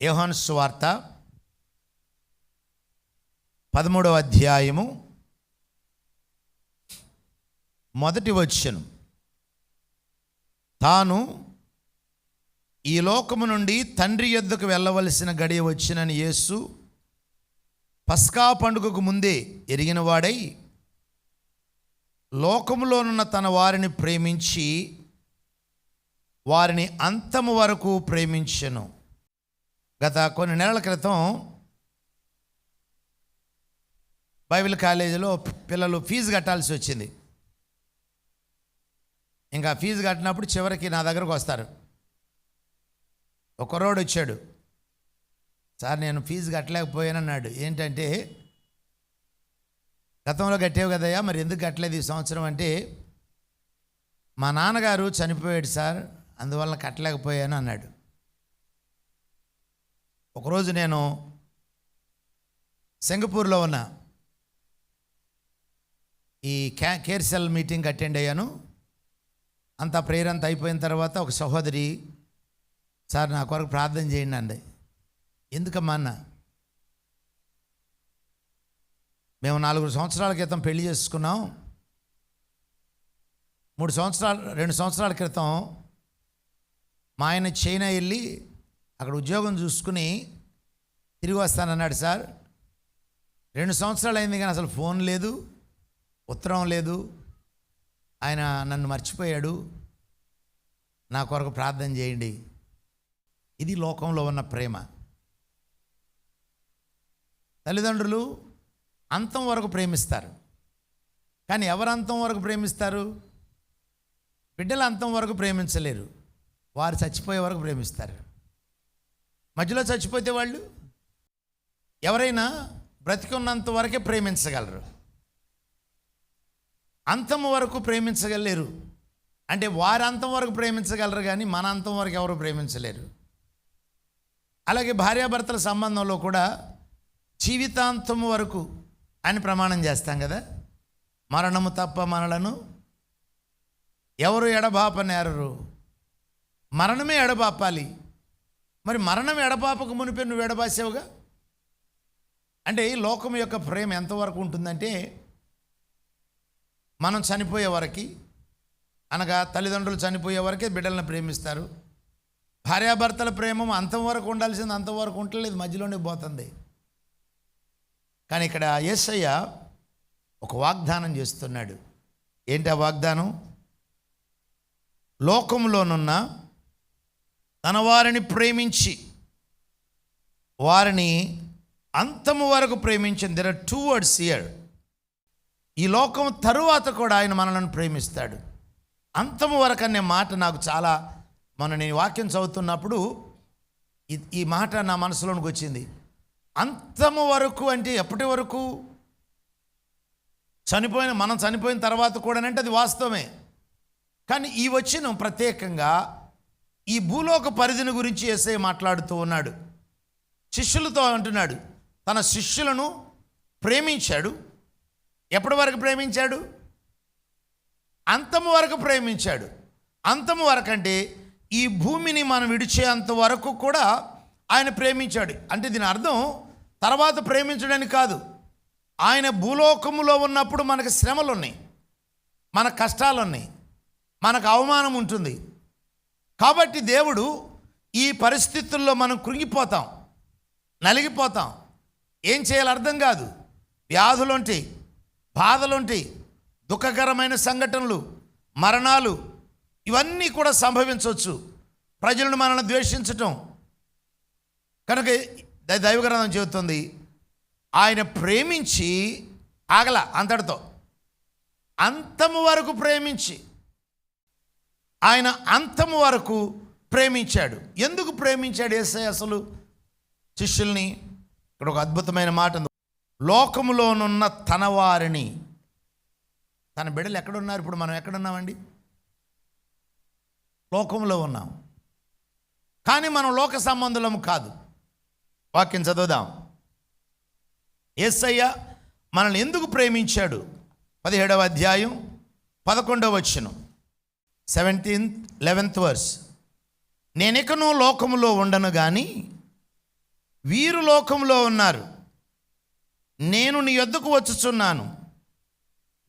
యోహాను సువార్త పదమూడవ అధ్యాయము మొదటి వచ్చను తాను ఈ లోకము నుండి తండ్రి యొద్దకు వెళ్ళవలసిన గడియ వచ్చినని యేసు పస్కా పండుగకు ముందే ఎరిగిన వాడై లోకములోనున్న తన వారిని ప్రేమించి వారిని అంతము వరకు ప్రేమించను. గత కొన్ని నెలల క్రితం బైబిల్ కాలేజీలో పిల్లలు ఫీజు కట్టాల్సి వచ్చింది. ఇంకా ఫీజు కట్టినప్పుడు చివరికి నా దగ్గరకు వస్తారు. ఒక కుర్రోడు వచ్చాడు. సార్ నేను ఫీజు కట్టలేకపోయాను అన్నాడు ఏంటంటే గతంలో కట్టావు కదయ్యా మరి ఎందుకు కట్టలేదు ఈ సంవత్సరం? అంటే మా నాన్నగారు చనిపోయాడు సార్ అందువల్ల కట్టలేకపోయాను అన్నాడు. ఒకరోజు నేను సింగపూర్లో ఉన్న ఈ క్యా కేర్సెల్ మీటింగ్ అటెండ్ అయ్యాను. అంతా ప్రేయర్ అంతా అయిపోయిన తర్వాత ఒక సహోదరి సార్ నా కొరకు ప్రార్థన చేయండి అండి ఎందుకమ్మా అన్న. మేము నాలుగు సంవత్సరాల క్రితం పెళ్ళి చేసుకున్నాం. మూడు సంవత్సరాలు రెండు సంవత్సరాల క్రితం మా ఆయన చైనా వెళ్ళి అక్కడ ఉద్యోగం చూసుకుని తిరిగి వస్తానన్నాడు సార్. రెండు సంవత్సరాలు అయింది కానీ అసలు ఫోన్ లేదు ఉత్తరం లేదు. ఆయన నన్ను మర్చిపోయాడు. నా కొరకు ప్రార్థన చేయండి. ఇది లోకంలో ఉన్న ప్రేమ. తల్లిదండ్రులు అంతం వరకు ప్రేమిస్తారు. కానీ ఎవరు అంతం వరకు ప్రేమిస్తారు? బిడ్డలు అంతం వరకు ప్రేమించలేరు. వారు చచ్చిపోయే వరకు ప్రేమిస్తారు. మధ్యలో చచ్చిపోతే వాళ్ళు ఎవరైనా బ్రతికున్నంత వరకే ప్రేమించగలరు. అంతం వరకు ప్రేమించగలేరు. అంటే వారి అంతం వరకు ప్రేమించగలరు కానీ మన అంతం వరకు ఎవరు ప్రేమించలేరు. అలాగే భార్యాభర్తల సంబంధంలో కూడా జీవితాంతం వరకు అని ప్రమాణం చేస్తాం కదా. మరణము తప్ప మనలను ఎవరు ఎడబాపనేరరు. మరణమే ఎడబాపాలి. మరి మరణం ఎడబాపకు మునిపే నువ్వు ఎడబాసావుగా? అంటే ఈ లోకం యొక్క ప్రేమ ఎంతవరకు ఉంటుందంటే మనం చనిపోయే వరకు అనగా తల్లిదండ్రులు చనిపోయే వరకే బిడ్డలను ప్రేమిస్తారు. భార్యాభర్తల ప్రేమ అంతం వరకు ఉండాల్సింది అంతవరకు ఉండలేదు మధ్యలోనే పోతుంది. కానీ ఇక్కడ యేసయ్య ఒక వాగ్దానం చేస్తున్నాడు. ఏంటి ఆ వాగ్దానం? లోకంలోనున్న తన వారిని ప్రేమించి వారిని అంతము వరకు ప్రేమించింది. There are two words year ఈ లోకం తరువాత కూడా ఆయన మనలను ప్రేమిస్తాడు. అంతము వరకు అనే మాట నాకు చాలా మన నేను వాక్యం చదువుతున్నప్పుడు ఈ- మాట నా మనసులోనికి వచ్చింది. అంతము వరకు అంటే ఎప్పటి వరకు? చనిపోయిన మనం చనిపోయిన తర్వాత కూడా అంటే అది వాస్తవమే. కానీ ఈ వచ్చిన ప్రత్యేకంగా ఈ భూలోక పరిధిని గురించి ఎస్ఐ మాట్లాడుతూ ఉన్నాడు. శిష్యులతో అంటున్నాడు తన శిష్యులను ప్రేమించాడు. ఎప్పటి వరకు ప్రేమించాడు? అంతము వరకు ప్రేమించాడు. అంతము వరకు అంటే ఈ భూమిని మనం విడిచేంత వరకు కూడా ఆయన ప్రేమించాడు. అంటే దీని అర్థం తర్వాత ప్రేమించడానికి కాదు. ఆయన భూలోకములో ఉన్నప్పుడు మనకు శ్రమలు ఉన్నాయి మన కష్టాలు ఉన్నాయి మనకు అవమానం ఉంటుంది. కాబట్టి దేవుడు ఈ పరిస్థితుల్లో మనం కృంగిపోతాం. నలిగిపోతాం. ఏం చేయాలో అర్థం కాదు. వ్యాధులుంటాయి బాధలుంటాయి దుఃఖకరమైన సంఘటనలు మరణాలు ఇవన్నీ కూడా సంభవించవచ్చు. ప్రజలను మనల్ని ద్వేషించటం. కనుక దైవగ్రంథం చెబుతుంది ఆయన ప్రేమించి ఆగల అంతటితో. అంతము వరకు ప్రేమించి. ఆయన అంతము వరకు ప్రేమించాడు. ఎందుకు ప్రేమించాడు ఏసై అసలు? శిష్యుల్ని ఇక్కడ ఒక అద్భుతమైన మాట ఉంది. లోకములోనున్న తన వారిని తన బిడ్డలు ఎక్కడున్నారు? ఇప్పుడు మనం ఎక్కడున్నామండి? లోకంలో ఉన్నాం. కానీ మనం లోక సంబంధులం కాదు. వాక్యం చదువుదాం. యేసయ్య మనల్ని ఎందుకు ప్రేమించాడు? పదిహేడవ అధ్యాయం పదకొండవ వచ్చును సెవెంటీన్త్ లెవెన్త్ వర్స్ నేనికను లోకములో ఉండను కానీ వీరు లోకంలో ఉన్నారు. నేను నీ యొద్దకు వచ్చుచున్నాను.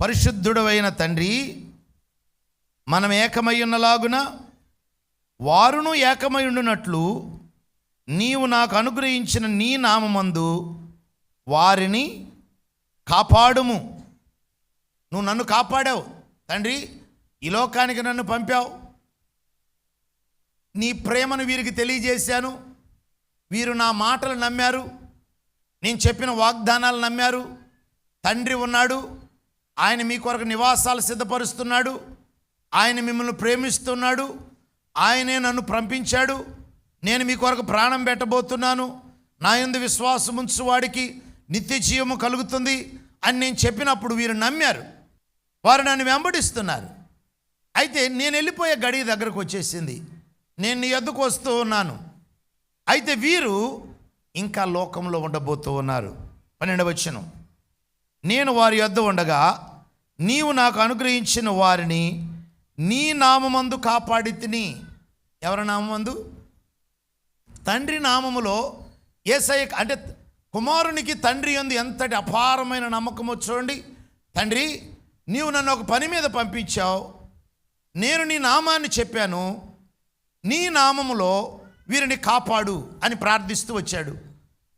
పరిశుద్ధుడవైన తండ్రి మనం ఏకమై వారును ఏకమై నీవు నాకు అనుగ్రహించిన నీ నామమందు వారిని కాపాడుము. నువ్వు నన్ను కాపాడావు. తండ్రి ఈ లోకానికి నన్ను పంపావు. నీ ప్రేమను వీరికి తెలియజేశాను. వీరు నా మాటలు నమ్మారు. నేను చెప్పిన వాగ్దానాలు నమ్మారు. తండ్రి ఉన్నాడు. ఆయన మీ కొరకు నివాసాలు సిద్ధపరుస్తున్నాడు. ఆయన మిమ్మల్ని ప్రేమిస్తున్నాడు. ఆయనే నన్ను పంపించాడు. నేను మీ కొరకు ప్రాణం పెట్టబోతున్నాను. నా యందు విశ్వాసం ఉంచు వాడికి నిత్య జీవము కలుగుతుంది అని నేను చెప్పినప్పుడు వీరు నమ్మారు. వారు నన్ను వెంబడిస్తున్నారు. అయితే నేను వెళ్ళిపోయే గడి దగ్గరకు వచ్చేసింది. నేను నీ ఎద్దుకు వస్తూ ఉన్నాను. అయితే వీరు ఇంకా లోకంలో ఉండబోతూ ఉన్నారు. పన్నెండవచ్చును నేను వారి యొద్ద ఉండగా నీవు నాకు అనుగ్రహించిన వారిని నీ నామమందు కాపాడి తిని. ఎవరి నామందు? తండ్రి నామములో ఏసై అంటే కుమారునికి తండ్రి ఎందు ఎంతటి అపారమైన నమ్మకమో చూడండి. తండ్రి నీవు నన్ను ఒక పని మీద పంపించావు. నేను నీ నామాన్ని చెప్పాను. నీ నామములో వీరిని కాపాడు అని ప్రార్థిస్తూ వచ్చాడు.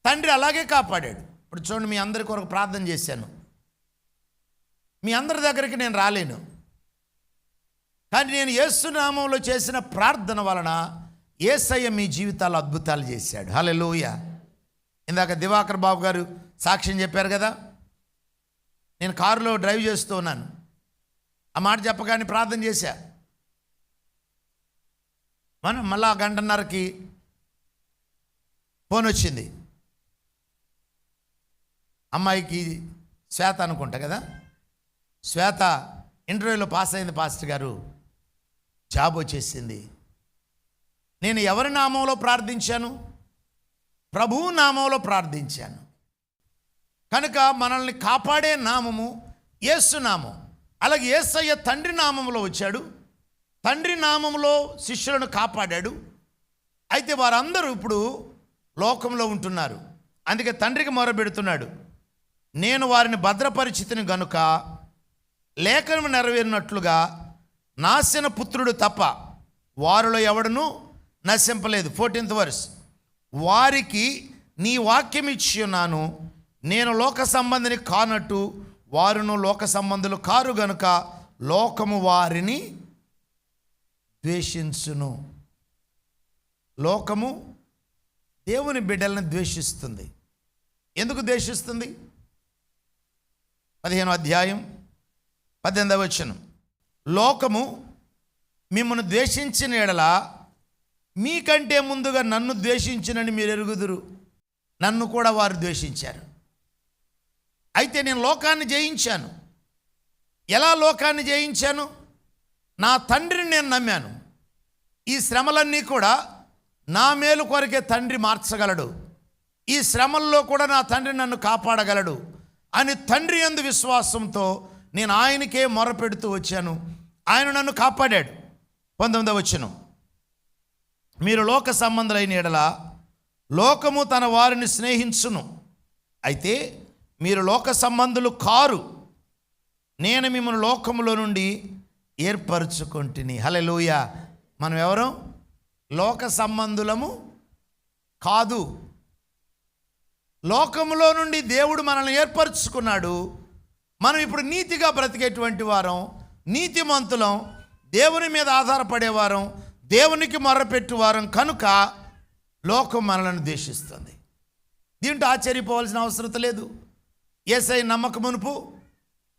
తండ్రి అలాగే కాపాడాడు. ఇప్పుడు చూడండి మీ అందరి కొరకు ప్రార్థన చేశాను. మీ అందరి దగ్గరికి నేను రాలేను. కానీ నేను యేసునామంలో చేసిన ప్రార్థన వలన ఏసయ్య మీ జీవితాలు అద్భుతాలు చేశాడు. హల్లెలూయ. ఇందాక దివాకర్ బాబు గారు సాక్ష్యం చెప్పారు కదా? నేను కారులో డ్రైవ్ చేస్తూ ఉన్నాను. ఆ మాట చెప్పగానే ప్రార్థన చేశా. మనం మళ్ళా గంటన్నరకి ఫోన్ వచ్చింది. అమ్మాయికి శ్వేత అనుకుంటా కదా? శ్వేత ఇంటర్వ్యూలో పాస్ అయింది పాస్టర్ గారు. జాబ్ వచ్చేసింది. నేను ఎవరి నామంలో ప్రార్థించాను? ప్రభువు నామంలో ప్రార్థించాను. కనుక మనల్ని కాపాడే నామము యేసు నామం. అలాగే ఏసయ్య తండ్రి నామంలో వచ్చాడు. తండ్రి నామంలో శిష్యులను కాపాడాడు. అయితే వారందరూ ఇప్పుడు లోకంలో ఉంటున్నారు. అందుకే తండ్రికి మొరబెడుతున్నాడు. నేను వారిని భద్రపరిచితిని గనుక లేఖనం నెరవేరినట్లుగా నాశన పుత్రుడు తప్ప వారిలో ఎవడను నశింపలేదు. Fourteenth verse. వారికి నీ వాక్యం ఇచ్చి ఉన్నాను నేను లోక సంబంధిని కానట్టు వారును లోక సంబంధులు కారు గనుక లోకము వారిని ద్వేషించును. లోకము దేవుని బిడ్డలను ద్వేషిస్తుంది. ఎందుకు ద్వేషిస్తుంది? పదిహేను అధ్యాయం పద్దెనిమిదవ వచనం. లోకము మిమ్మల్ని ద్వేషించిన ఎడల మీకంటే ముందుగా నన్ను ద్వేషించినని మీరు ఎరుగుదురు. నన్ను కూడా వారు ద్వేషించారు. అయితే నేను లోకాన్ని జయించాను. ఎలా లోకాన్ని జయించాను? నా తండ్రిని నేను నమ్మాను. ఈ శ్రమలన్నీ కూడా నా మేలు కొరకే తండ్రి మార్చగలడు. ఈ శ్రమల్లో కూడా నా తండ్రి నన్ను కాపాడగలడు అని తండ్రి ఎందు విశ్వాసంతో నేను ఆయనకే మొరపెడుతూ వచ్చాను. ఆయన నన్ను కాపాడాడు. పంతొమ్మిదవ వచ్చను మీరు లోక సంబంధులైన ఎడల లోకము తన వారిని స్నేహించును. అయితే మీరు లోక సంబంధులు కారు. నేను మిమ్మల్ని లోకములో నుండి ఏర్పరచుకుంటుని. హలెలూయ మనం ఎవరు? లోక సంబంధులము కాదు. లోకములో నుండి దేవుడు మనల్ని ఏర్పరచుకున్నాడు. మనం ఇప్పుడు నీతిగా బ్రతికేటువంటి వారం నీతిమంతులం దేవుని మీద ఆధారపడేవారం దేవునికి మొర్రపెట్టువారం కనుక లోకం మనలను ద్వేషిస్తుంది. దీంట్లో ఆశ్చర్యపోవాల్సిన అవసరం లేదు. ఏసై నమ్మకమునుపు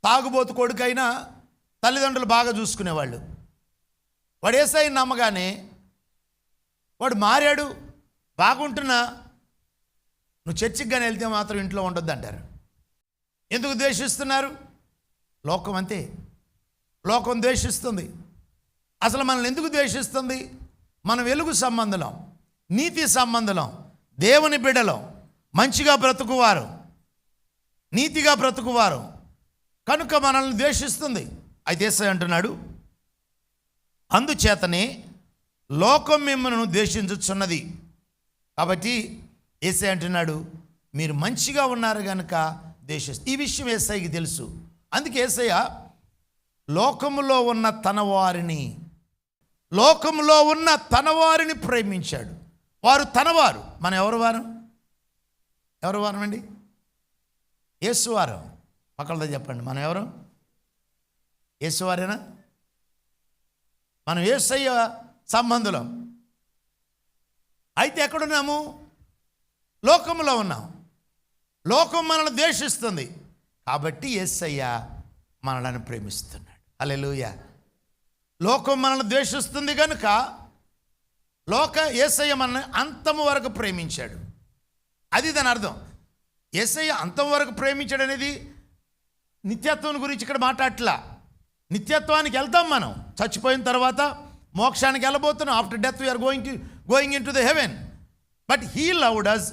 తాగుబోతు కొడుకైనా తల్లిదండ్రులు బాగా చూసుకునేవాళ్ళు. వాడు ఏసై నమ్మగానే వాడు మారాడు బాగుంటున్నా నువ్వు చర్చికి కానీ వెళ్తే మాత్రం ఇంట్లో ఉండొద్దు అంటారు ఎందుకు ద్వేషిస్తున్నారు? లోకం అంతే. లోకం ద్వేషిస్తుంది. అసలు మనల్ని ఎందుకు ద్వేషిస్తుంది? మన వెలుగు సంబంధం నీతి సంబంధం దేవుని బిడలం మంచిగా బ్రతుకువారు నీతిగా బ్రతుకువారు. కనుక మనల్ని ద్వేషిస్తుంది. అయితే ఏసై అంటున్నాడు అందుచేతనే లోకం మిమ్మల్ని ద్వేషించుచున్నది. కాబట్టి ఏసై అంటున్నాడు మీరు మంచిగా ఉన్నారు కనుక దేశ ఈ విషయం ఏసైకి తెలుసు. అందుకే ఏసయ్య లోకములో ఉన్న తన వారిని లోకములో ఉన్న తన వారిని ప్రేమించాడు. వారు తనవారు. మన ఎవరు వారం? ఎవరు వారం అండి యేసువారం పక్కలతో చెప్పండి. మనం ఎవరు? యేసువారేనా మనం ఏసయ్య సంబంధులం. అయితే ఎక్కడున్నాము? లోకంలో ఉన్నాం. లోకం మనల్ని ద్వేషిస్తుంది. కాబట్టి యేసయ్య మనలను ప్రేమిస్తున్నాడు. అలెలుయ లోకం మనల్ని ద్వేషిస్తుంది కనుక లోక ఏసయ్య మనల్ని అంతము వరకు ప్రేమించాడు. అది దాని అర్థం. యేసయ్య అంతం వరకు ప్రేమించాడు అనేది నిత్యత్వం గురించి ఇక్కడ మాట్లాడట్లా. నిత్యత్వానికి వెళ్తాం మనం. చచ్చిపోయిన తర్వాత మోక్షానికి వెళ్ళబోతున్నాం. After death we are going to going in to the heaven but he loved us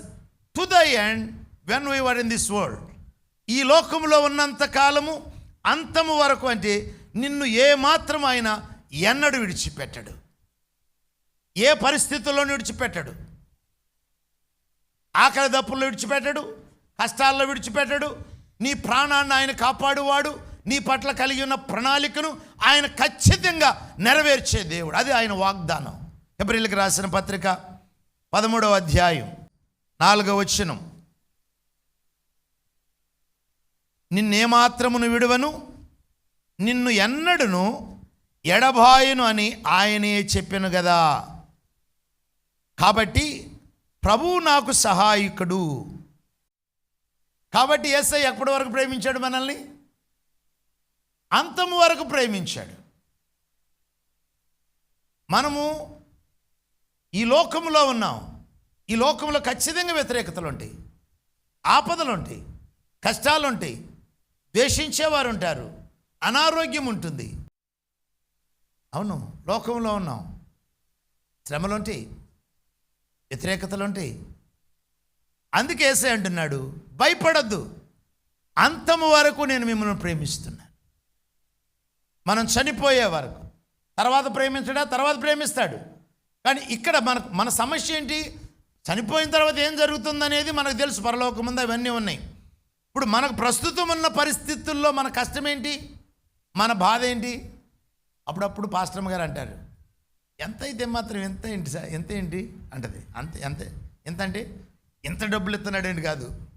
to the end when we were in this world ఈ లోకంలో ఉన్నంత కాలము అంతము వరకు అంటే నిన్ను ఏమాత్రం ఆయన ఎన్నడు విడిచిపెట్టడు. ఏ పరిస్థితుల్లో విడిచిపెట్టడు. ఆకలి దప్పుల్లో విడిచిపెట్టడు. కష్టాల్లో విడిచిపెట్టడు. నీ ప్రాణాన్ని ఆయన కాపాడువాడు. నీ పట్ల కలిగి ఉన్న ప్రణాళికను ఆయన ఖచ్చితంగా నెరవేర్చే దేవుడు. అది ఆయన వాగ్దానం. ఏప్రిల్కి రాసిన పత్రిక పదమూడవ అధ్యాయం నాలుగవ వచనం. నిన్నేమాత్రమును విడువను నిన్ను ఎన్నడును ఎడబాయను అని ఆయనే చెప్పాను కదా కాబట్టి ప్రభువు నాకు సహాయకుడు. కాబట్టి ఎస్ఐ ఎప్పటి వరకు ప్రేమించాడు మనల్ని? అంతము వరకు ప్రేమించాడు. మనము ఈ లోకంలో ఉన్నాం. ఈ లోకంలో ఖచ్చితంగా వ్యతిరేకతలు ఉంటాయి ఆపదలు ఉంటాయి కష్టాలు ఉంటాయి ద్వేషించేవారు ఉంటారు అనారోగ్యం ఉంటుంది అవును లోకంలో ఉన్నాం. శ్రమలు ఉంటాయి వ్యతిరేకతలు ఉంటాయి అందుకే అంటున్నాడు భయపడద్దు. అంతము వరకు నేను మిమ్మల్ని ప్రేమిస్తున్నాను మనం చనిపోయే వరకు. తర్వాత ప్రేమించడా? తర్వాత ప్రేమిస్తాడు. కానీ ఇక్కడ మన మన సమస్య ఏంటి? చనిపోయిన తర్వాత ఏం జరుగుతుందనేది మనకు తెలుసు. పరలోకం ముందు అవన్నీ ఉన్నాయి. ఇప్పుడు మనకు ప్రస్తుతం ఉన్న పరిస్థితుల్లో మన కష్టం ఏంటి? మన బాధ ఏంటి? అప్పుడప్పుడు పాస్టమ్ గారు అంటారు ఎంత అయితే మాత్రం ఎంత ఏంటి సార్ ఎంత ఏంటి? అంటది. అంత ఎంత ఎంత అంటే ఎంత డబ్బులు ఇస్తున్నాడేంటి కాదు?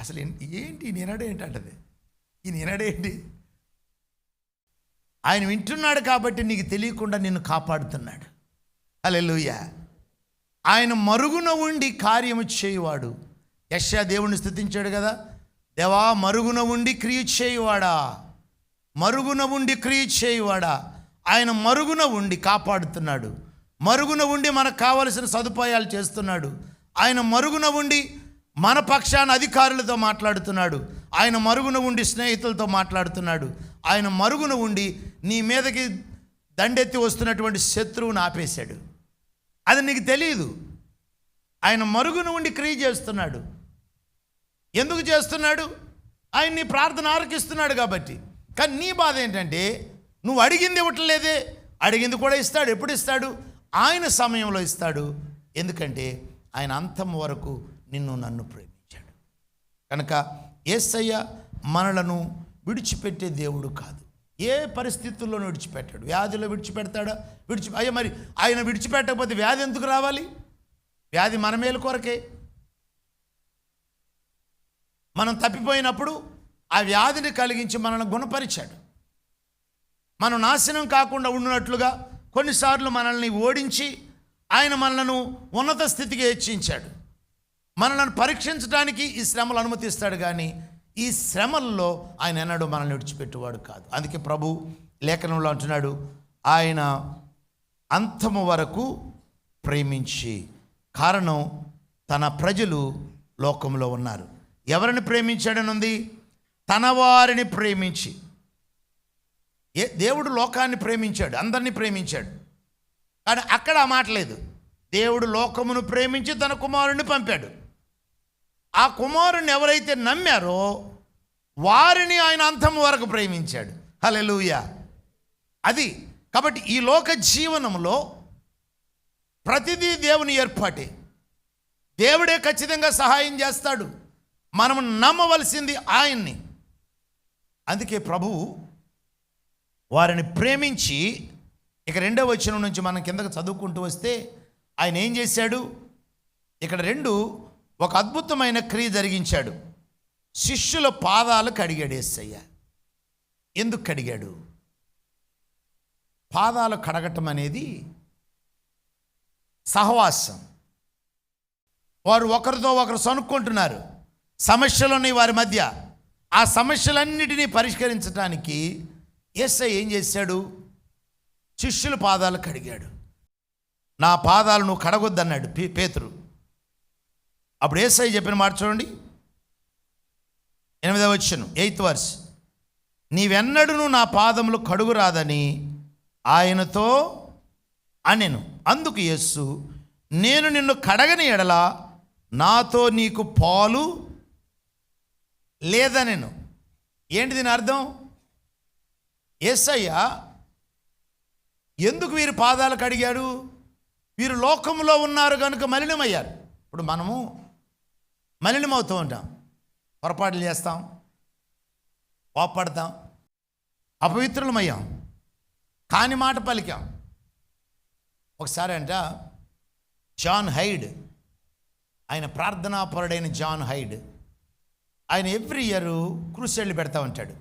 అసలు ఏంటి ఏంటి ఈ ఏంటి అంటది. ఈ నినడే ఏంటి ఆయన వింటున్నాడు కాబట్టి నీకు తెలియకుండా నిన్ను కాపాడుతున్నాడు. అలెలుయ ఆయన మరుగున ఉండి కార్యము చేయువాడు. యశ్యా దేవుణ్ణి స్థుతించాడు కదా. దేవా మరుగున ఉండి క్రియ చేయువాడా? మరుగున ఉండి క్రియ చేయువాడా? ఆయన మరుగున ఉండి కాపాడుతున్నాడు. మరుగున ఉండి మనకు కావలసిన సదుపాయాలు చేస్తున్నాడు. ఆయన మరుగున ఉండి మన పక్షాన అధికారులతో మాట్లాడుతున్నాడు. ఆయన మరుగున ఉండి స్నేహితులతో మాట్లాడుతున్నాడు. ఆయన మరుగున ఉండి నీ మీదకి దండెత్తి వస్తున్నటువంటి శత్రువుని ఆపేశాడు. అది నీకు తెలియదు ఆయన మరుగున ఉండి క్రియ చేస్తున్నాడు. ఎందుకు చేస్తున్నాడు? ఆయన నీ ప్రార్థన ఆరకిస్తున్నాడు కాబట్టి. కానీ నీ బాధ ఏంటంటే నువ్వు అడిగింది ఇవ్వట్లేదే. అడిగింది కూడా ఇస్తాడు. ఎప్పుడు ఇస్తాడు? ఆయన సమయంలో ఇస్తాడు. ఎందుకంటే ఆయన అంతం వరకు నిన్ను నన్ను ప్రేమించాడు. కనుక ఏసయ్య మనలను విడిచిపెట్టే దేవుడు కాదు. ఏ పరిస్థితుల్లో విడిచిపెట్టాడు. వ్యాధిలో విడిచిపెడతాడా? విడిచి అయ్యా మరి ఆయన విడిచిపెట్టకపోతే వ్యాధి ఎందుకు రావాలి? వ్యాధి మన మేలు కొరకే. మనం తప్పిపోయినప్పుడు ఆ వ్యాధిని కలిగించి మనల్ని గుణపరిచాడు. మనం నాశనం కాకుండా ఉన్నట్లుగా కొన్నిసార్లు మనల్ని ఓడించి ఆయన మనలను ఉన్నత స్థితికి హెచ్చించాడు. మనల్ని పరీక్షించడానికి ఈ శ్రమలు అనుమతిస్తాడు కానీ ఈ శ్రమల్లో ఆయన ఎన్నడూ మనల్ని విడిచిపెట్టేవాడు కాదు. అందుకే ప్రభు లేఖనంలో అంటున్నాడు ఆయన అంతము వరకు ప్రేమించి కారణం తన ప్రజలు లోకంలో ఉన్నారు. ఎవరిని ప్రేమించాడనుంది? తన వారిని ప్రేమించి. ఏ దేవుడు లోకాన్ని ప్రేమించాడు అందరినీ ప్రేమించాడు. కానీ అక్కడ ఆ మాట లేదు. దేవుడు లోకమును ప్రేమించి తన కుమారుణ్ణి పంపాడు. ఆ కుమారుని ఎవరైతే నమ్మారో వారిని ఆయన అంతం వరకు ప్రేమించాడు. హలెలుయ అది కాబట్టి ఈ లోక జీవనంలో ప్రతిదీ దేవుని ఏర్పాటే. దేవుడే ఖచ్చితంగా సహాయం చేస్తాడు. మనం నమ్మవలసింది ఆయన్ని. అందుకే ప్రభువు వారిని ప్రేమించి ఇక రెండవ వచనం నుంచి మనం కిందకు చదువుకుంటూ వస్తే ఆయన ఏం చేశాడు? ఇక్కడ రెండు ఒక అద్భుతమైన క్రియ జరిగించాడు. శిష్యుల పాదాలు కడిగాడు యేసయ్య ఎందుకు కడిగాడు? పాదాలు కడగటం అనేది సహవాసం. వారు ఒకరితో ఒకరు సనుక్కుంటున్నారు. సమస్యలు ఉన్నాయి వారి మధ్య. ఆ సమస్యలన్నిటినీ పరిష్కరించడానికి ఎస్ఐ ఏం చేశాడు? శిష్యుల పాదాలు కడిగాడు. నా పాదాలు నువ్వు కడగొద్దన్నాడు పే- పేతురు. అప్పుడు ఏసై చెప్పిన మాట చూడండి. ఎనిమిదవ వచ్చను ఎయిత్ వర్స్. నీవెన్నడూ నా పాదములు కడుగు రాదని ఆయనతో అనెను. అందుకు యస్సు నేను నిన్ను కడగని ఎడల నాతో నీకు పాలు లేదనెను. ఏంటి దీని అర్థం? యేసయ్య ఎందుకు వీరు పాదాలు కడిగాడు? వీరు లోకంలో ఉన్నారు కనుక మలినమయ్యారు. ఇప్పుడు మనము మలినమవుతూ ఉంటాం. పొరపాట్లు చేస్తాం. కోప్పడతాం. అపవిత్రులమయ్యాం. కాని మాట పలికాం. ఒకసారి అంట జాన్ హైడ్ ఆయన ప్రార్థనాపరుడైన జాన్ హైడ్ ఆయన ఎవ్రీ ఇయర్ క్రూసెళ్ళు పెడతా ఉంటాడు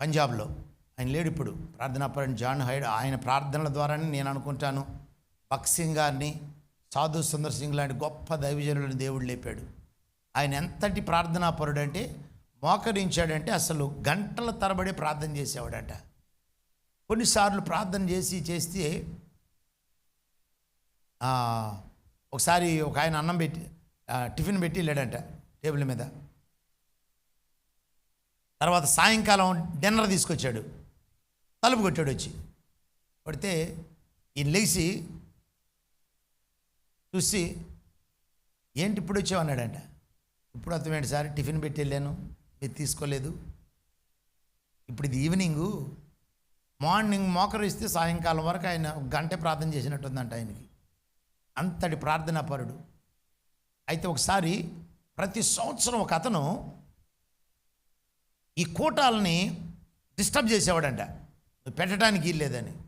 పంజాబ్లో. ఆయన లేడు ఇప్పుడు. ప్రార్థనాపరుడైన జాన్ హైడ్ ఆయన ప్రార్థనల ద్వారానే నేను అనుకుంటాను. భక్సింగ్ గారిని సాధు సుందర్ సింగ్ లాంటి గొప్ప దైవజనులను దేవుడు లేపాడు. ఆయన ఎంతటి ప్రార్థనాపరుడు అంటే మోకరించాడంటే అసలు గంటల తరబడి ప్రార్థన చేసేవాడంట. కొన్నిసార్లు ప్రార్థన చేసి చేస్తే ఒకసారి ఒక ఆయన అన్నం పెట్టి టిఫిన్ పెట్టి వెళ్ళాడంట టేబుల్ మీద. తర్వాత సాయంకాలం డిన్నర్ తీసుకొచ్చాడు. తలుపు కొట్టాడు వచ్చి. కొడితే ఈయన లేచి చూసి ఏంటి ఇప్పుడు వచ్చావు అన్నాడంట. ఇప్పుడు అర్థమేంటి సార్ టిఫిన్ పెట్టి వెళ్ళాను మీరు తీసుకోలేదు. ఇప్పుడు ఇది ఈవినింగు మార్నింగ్ మోకరు ఇస్తే సాయంకాలం వరకు ఆయన ఒక గంట ప్రార్థన చేసినట్టుందంట ఆయనకి. అంతటి ప్రార్థనా పరుడు. అయితే ఒకసారి ప్రతి సంవత్సరం ఒక అతను ఈ కూటాలని డిస్టర్బ్ చేసేవాడంట. పెట్టడానికి లేదని.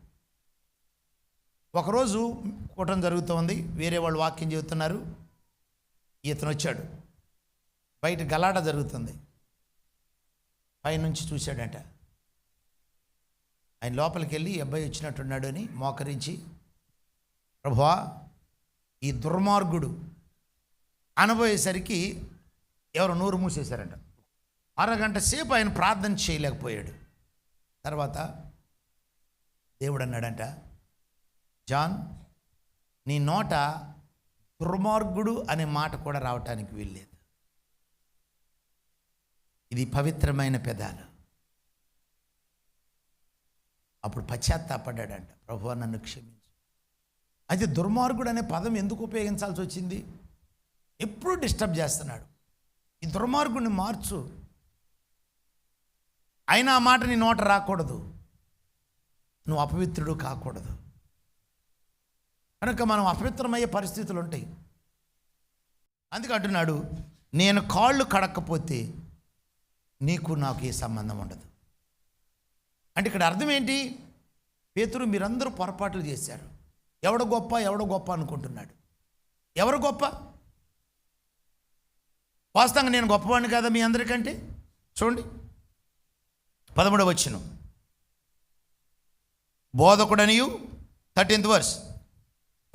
ఒకరోజు కూటం జరుగుతోంది వేరే వాళ్ళు వాక్యం చెబుతున్నారు. ఇతను వచ్చాడు బయట గలాట జరుగుతుంది. పైనుంచి చూశాడంట. ఆయన లోపలికి వెళ్ళి అబ్బాయి వచ్చినట్టున్నాడు అని మోకరించి ప్రభువా ఈ దుర్మార్గుడు అనబోయేసరికి ఎవరు నోరు మూసేశారంట. అరగంట సేపు ఆయన ప్రార్థన చేయలేకపోయాడు. తర్వాత దేవుడు అన్నాడంట జాన్ నీ నోట దుర్మార్గుడు అనే మాట కూడా రావటానికి వీల్లేదు. ఇది పవిత్రమైన పెదాలు. అప్పుడు పశ్చాత్తాపడ్డాడంట. ప్రభు నన్ను క్షమించు. అయితే దుర్మార్గుడు అనే పదం ఎందుకు ఉపయోగించాల్సి వచ్చింది? ఎప్పుడు డిస్టర్బ్ చేస్తున్నాడు. ఈ దుర్మార్గుడిని మార్చు. అయినా ఆ మాట నీ నోట రాకూడదు. నువ్వు అపవిత్రుడు కాకూడదు. కనుక మనం అపవిత్రమయ్యే పరిస్థితులు ఉంటాయి అందుకే అంటున్నాడు నేను కాళ్ళు కడక్కపోతే నీకు నాకు ఏ సంబంధం ఉండదు. అంటే ఇక్కడ అర్థం ఏంటి? పేతురు మీరందరూ పొరపాట్లు చేశారు. ఎవడు గొప్ప ఎవడు గొప్ప అనుకుంటున్నాడు. ఎవరు గొప్ప? వాస్తవంగా నేను గొప్పవాడిని కదా మీ అందరికంటే? చూడండి. పదమూడవ వచ్చిన బోధకుడనియు థర్టీన్త్ వర్స్.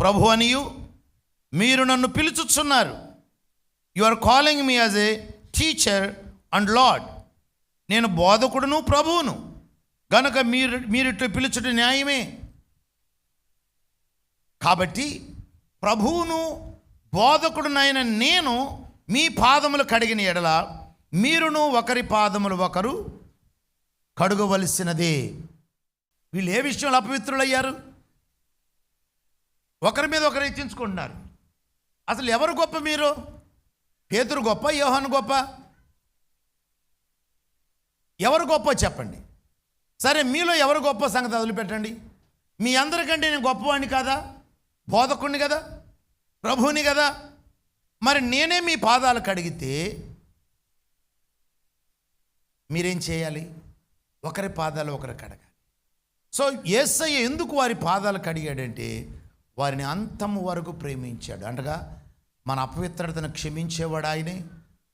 ప్రభు అనియు మీరు నన్ను పిలుచుచున్నారు. You are calling me as a teacher and lord నేను బోధకుడును ప్రభువును. గనుక మీరు మీరిట్టు పిలుచుట న్యాయమే. కాబట్టి ప్రభువును బోధకుడునైన నేను మీ పాదములు కడిగిన ఎడల మీరును ఒకరి పాదములు ఒకరు కడుగవలసినదే. వీళ్ళు ఏ విషయంలో అపవిత్రులయ్యారు? ఒకరి మీద ఒకరు హెచ్చించుకుంటున్నారు అసలు ఎవరు గొప్ప మీరు? పేతురు గొప్ప యోహాను గొప్ప? ఎవరు గొప్ప చెప్పండి. సరే మీలో ఎవరు గొప్ప సంగతి వదిలిపెట్టండి. మీ అందరికంటే నేను గొప్పవాడిని కాదా? బోధకుణ్ణి కదా? ప్రభువుని కదా? మరి నేనే మీ పాదాలు కడిగితే మీరేం చేయాలి? ఒకరి పాదాలు ఒకరు కడగాలి సో ఏసయ్య ఎందుకు వారి పాదాలు కడిగాడంటే వారిని అంతము వరకు ప్రేమించాడు. అంటగా మన అపవిత్రతను క్షమించేవాడు ఆయనే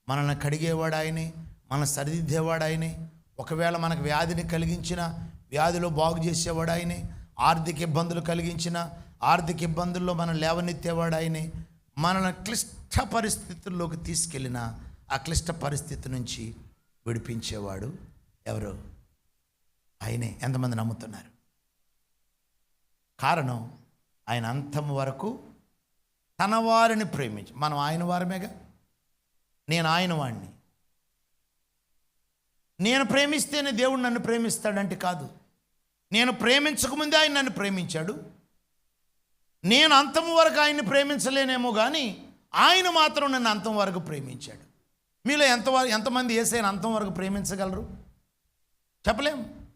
మనల్ని కడిగేవాడు ఆయనే మనల్ని సరిదిద్దేవాడు ఆయనే ఒకవేళ మనకు వ్యాధిని కలిగించిన వ్యాధిలో బాగు చేసేవాడు ఆయనే ఆర్థిక ఇబ్బందులు కలిగించిన ఆర్థిక ఇబ్బందుల్లో మనం లేవనెత్తేవాడు ఆయనే మనల్ని క్లిష్ట పరిస్థితుల్లోకి తీసుకెళ్ళిన ఆ క్లిష్ట పరిస్థితి నుంచి విడిపించేవాడు ఎవరు? ఆయనే. ఎంతమంది నమ్ముతున్నారు? కారణం ఆయన అంతం వరకు తన వారిని ప్రేమించి మనం ఆయన వారమేగా? నేను ఆయన వాడిని నేను ప్రేమిస్తేనే దేవుడు నన్ను ప్రేమిస్తాడంటే కాదు. నేను ప్రేమించకముందే ఆయన నన్ను ప్రేమించాడు. నేను అంతం వరకు ఆయన్ని ప్రేమించలేనేమో కానీ ఆయన మాత్రం నన్ను అంతం వరకు ప్రేమించాడు. మీలో ఎంత ఎంతమంది ఏసైన అంతం వరకు ప్రేమించగలరు? చెప్పలేం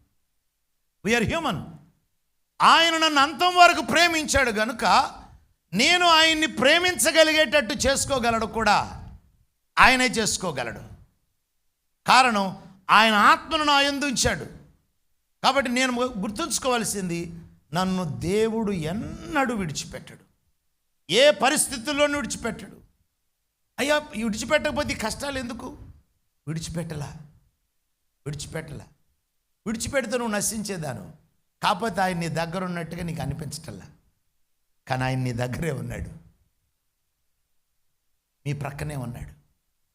వీఆర్ హ్యూమన్ ఆయన నన్ను అంతం వరకు ప్రేమించాడు గనుక నేను ఆయన్ని ప్రేమించగలిగేటట్టు చేసుకోగలడు కూడా. ఆయనే చేసుకోగలడు. కారణం ఆయన ఆత్మను నా యందు ఉంచాడు. కాబట్టి నేను గుర్తుంచుకోవాల్సింది నన్ను దేవుడు ఎన్నడూ విడిచిపెట్టడు. ఏ పరిస్థితుల్లోనూ విడిచిపెట్టడు. అయ్యా విడిచిపెట్టకపోతే కష్టాలు ఎందుకు? విడిచిపెట్టలా. విడిచిపెట్టలా. విడిచిపెడితే నువ్వు నశించేదాను. కాకపోతే ఆయన నీ దగ్గర ఉన్నట్టుగా నీకు అనిపించటల్లా. కానీ ఆయన నీ దగ్గరే ఉన్నాడు. మీ ప్రక్కనే ఉన్నాడు.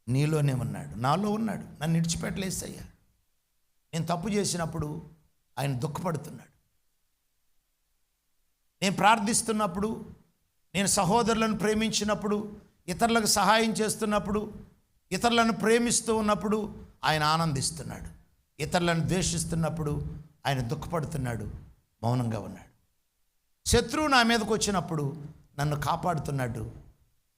నీలోనే ఉన్నాడు నాలో ఉన్నాడు నన్ను విడిచిపెట్టలేసయ్యా నేను తప్పు చేసినప్పుడు ఆయన దుఃఖపడుతున్నాడు. నేను ప్రార్థిస్తున్నప్పుడు నేను సహోదరులను ప్రేమించినప్పుడు ఇతరులకు సహాయం చేస్తున్నప్పుడు ఇతరులను ప్రేమిస్తూ ఉన్నప్పుడు ఆయన ఆనందిస్తున్నాడు. ఇతరులను ద్వేషిస్తున్నప్పుడు ఆయన దుఃఖపడుతున్నాడు మౌనంగా ఉన్నాడు. శత్రువు నా మీదకు వచ్చినప్పుడు నన్ను కాపాడుతున్నాడు.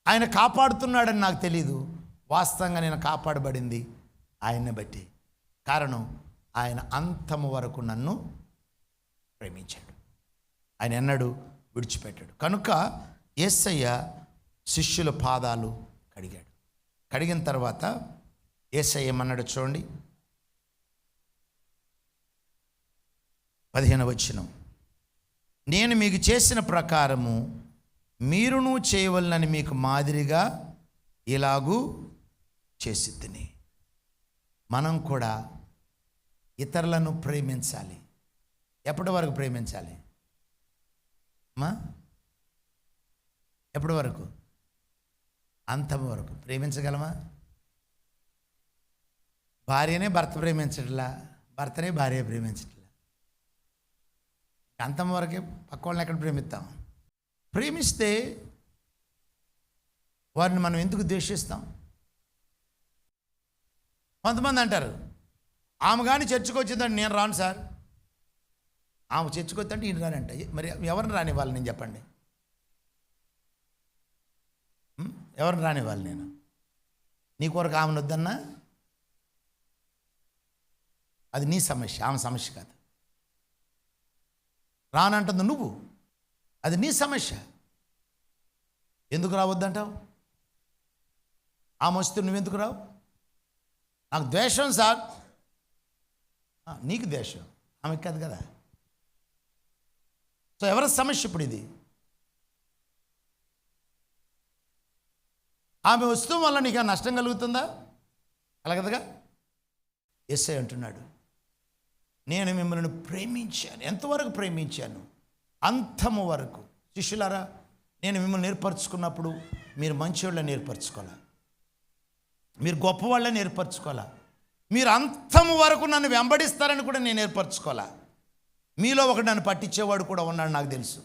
ఆయన కాపాడుతున్నాడని నాకు తెలీదు. వాస్తవంగా నేను కాపాడబడింది ఆయన్ని బట్టి. కారణం ఆయన అంతము వరకు నన్ను ప్రేమించాడు. ఆయన ఎన్నడూ విడిచిపెట్టాడు. కనుక యేసయ్య శిష్యుల పాదాలు కడిగాడు. కడిగిన తర్వాత యేసయ్య ఏమన్నాడు చూడండి? పదిహేను వచ్చినం నేను మీకు చేసిన ప్రకారము మీరును చేయవలనని మీకు మాదిరిగా ఇలాగూ చేసి తిని మనం కూడా ఇతరులను ప్రేమించాలి. ఎప్పటి వరకు ప్రేమించాలి? మా? ఎప్పటి వరకు? అంతం వరకు. ప్రేమించగలమా? భార్యనే భర్త ప్రేమించట్లా? భర్తనే భార్య ప్రేమించట్లా? అంతం వరకే పక్క వాళ్ళని ఎక్కడ ప్రేమిస్తాం? ప్రేమిస్తే వారిని మనం ఎందుకు ద్వేషిస్తాం? కొంతమంది అంటారు ఆమె కానీ చర్చకు వచ్చిందంటే నేను రాను సార్. ఆమె చర్చకు వద్దంటే ఈయన రానంట. మరి ఎవరిని రానివ్వాలి నేను చెప్పండి. ఎవరిని రానివ్వాలి నేను? నీ కొరకు ఆమెను వద్దన్నా? అది నీ సమస్య ఆమె సమస్య కాదు. రానంటుంది నువ్వు? అది నీ సమస్య. ఎందుకు రావద్దంటావు? ఆమె వస్తే నువ్వెందుకు రావు? నాకు ద్వేషం సార్. నీకు ద్వేషం. ఆమెకి కాదు కదా. సో ఎవరి సమస్య ఇప్పుడు ఇది? ఆమె వస్తువు వల్ల నీకు నష్టం కలుగుతుందా? కలగదుగా ఎస్ఐ అంటున్నాడు. నేను మిమ్మల్ని ప్రేమించాను. ఎంతవరకు ప్రేమించాను? అంతము వరకు. శిష్యులారా నేను మిమ్మల్ని నేర్పరచుకున్నప్పుడు మీరు మంచివాళ్ళని నేర్పరచుకోవాలి మీరు గొప్పవాళ్ళని ఏర్పరచుకోవాలా? మీరు అంతము వరకు నన్ను వెంబడిస్తారని కూడా నేను ఏర్పరచుకోవాలా? మీలో ఒకడు నన్ను పట్టించేవాడు కూడా ఉన్నాడు నాకు తెలుసు.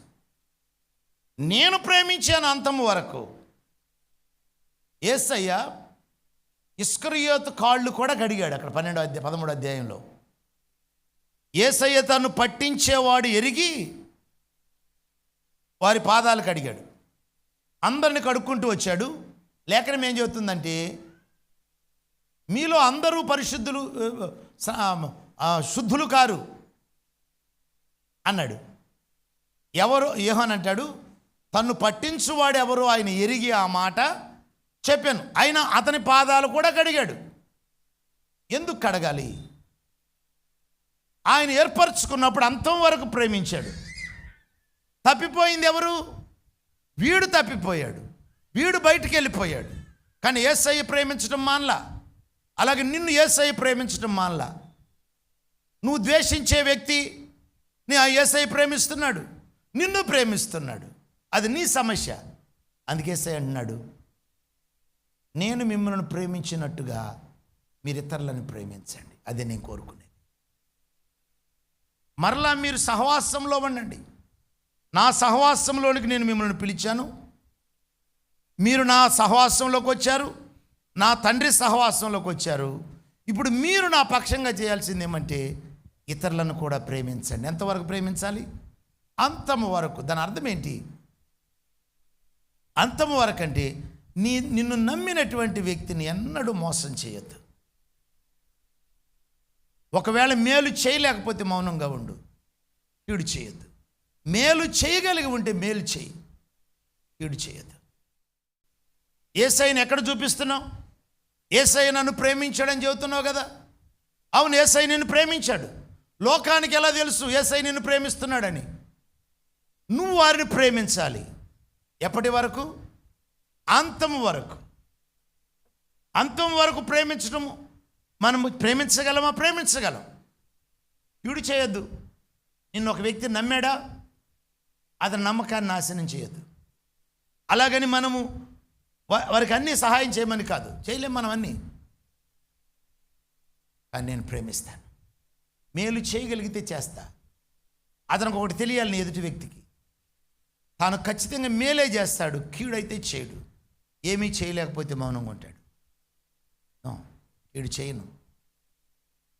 నేను ప్రేమించాను అంతము వరకు. ఏసయ్య ఇస్కరియోతు కాళ్ళు కూడా కడిగాడు అక్కడ పన్నెండో అధ్యాయ పదమూడో అధ్యాయంలో. ఏసయ్య తను పట్టించేవాడు ఎరిగి వారి పాదాలు కడిగాడు. అందరిని కడుక్కుంటూ వచ్చాడు. లేఖనం ఏం చెబుతుందంటే మీలో అందరూ పరిశుద్ధులు శుద్ధులు కారు అన్నాడు. ఎవరు? యోహన్ అంటాడు తన్ను పట్టించువాడు ఎవరో ఆయన ఎరిగి ఆ మాట చెప్పాను. అయినా అతని పాదాలు కూడా కడిగాడు. ఎందుకు కడగాలి? ఆయన ఏర్పరచుకున్నప్పుడు అంతం వరకు ప్రేమించాడు. తప్పిపోయింది ఎవరు? వీడు తప్పిపోయాడు. వీడు బయటికి వెళ్ళిపోయాడు. కానీ ఏసయ్య ప్రేమించడం మానలా? అలాగే నిన్ను ఏసయ్య ప్రేమించడం మానలా. నువ్వు ద్వేషించే వ్యక్తి నీ ఆ ఏసఐ ప్రేమిస్తున్నాడు నిన్ను ప్రేమిస్తున్నాడు. అది నీ సమస్య. అందుకేసై అంటున్నాడు నేను మిమ్మల్ని ప్రేమించినట్టుగా మీరు ఇతరులను ప్రేమించండి. అదే నేను కోరుకునేది. మరలా మీరు సహవాసంలో ఉండండి. నా సహవాసంలోనికి నేను మిమ్మల్ని పిలిచాను. మీరు నా సహవాసంలోకి వచ్చారు. నా తండ్రి సహవాసంలోకి వచ్చారు. ఇప్పుడు మీరు నా పక్షంగా చేయాల్సింది ఏమంటే ఇతరులను కూడా ప్రేమించండి. ఎంతవరకు ప్రేమించాలి? అంతము వరకు. దాని అర్థం ఏంటి? అంతము వరకు అంటే నీ నిన్ను నమ్మినటువంటి వ్యక్తిని ఎన్నడూ మోసం చేయొద్దు. ఒకవేళ మేలు చేయలేకపోతే మౌనంగా ఉండు. కీడు చేయొద్దు. మేలు చేయగలిగి ఉంటే మేలు చేయి. కీడు చేయొద్దు. ఏసైని ఎక్కడ చూపిస్తున్నావు? ఏసై నన్ను ప్రేమించాడని చెబుతున్నావు కదా? అవును ఏసై నిన్ను ప్రేమించాడు. లోకానికి ఎలా తెలుసు ఏసై నిన్ను ప్రేమిస్తున్నాడని? నువ్వు వారిని ప్రేమించాలి. ఎప్పటి వరకు? అంతం వరకు. అంతం వరకు ప్రేమించడము? మనము ప్రేమించగలమా? ప్రేమించగలం. ఇడు చేయొద్దు. నిన్ను ఒక వ్యక్తి నమ్మాడా? అతని నమ్మకాన్ని నాశనం చేయొద్దు. అలాగని మనము వారికి అన్నీ సహాయం చేయమని కాదు. చేయలేం మనం అన్నీ. కానీ నేను ప్రేమిస్తాను. మేలు చేయగలిగితే చేస్తా. అతనికి ఒకటి తెలియాలి నీ ఎదుటి వ్యక్తికి. తాను ఖచ్చితంగా మేలే చేస్తాడు కీడైతే చేయడు. ఏమీ చేయలేకపోతే మౌనంగా ఉంటాడు. వీడు కీడు చేయను.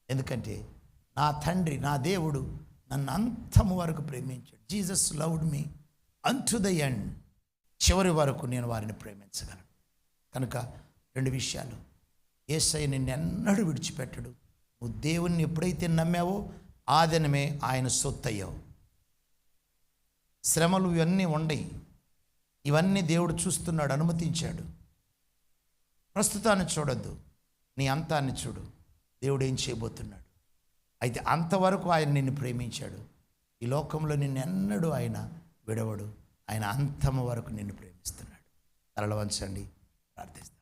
ఎందుకంటే నా తండ్రి నా దేవుడు నన్ను అంతము వరకు ప్రేమించాడు. Jesus loved me unto the end. చివరి వరకు నేను వారిని ప్రేమించగలను. కనుక రెండు విషయాలు. ఏసై నిన్ను ఎన్నడూ విడిచిపెట్టడు. నువ్వు దేవుణ్ణి ఎప్పుడైతే నమ్మావో ఆ దినమే ఆయన సొత్తయ్యావు. శ్రమలు ఇవన్నీ ఉండయి. ఇవన్నీ దేవుడు చూస్తున్నాడు అనుమతించాడు. ప్రస్తుతాన్ని చూడొద్దు. నీ అంతాన్ని చూడు. దేవుడు ఏం చేయబోతున్నాడు? అయితే అంతవరకు ఆయన నిన్ను ప్రేమించాడు. ఈ లోకంలో నిన్ను ఎన్నడూ ఆయన విడవడు. ఆయన అంతము వరకు నిన్ను ప్రేమిస్తున్నాడు. తలలు ప్రార్థిస్తాను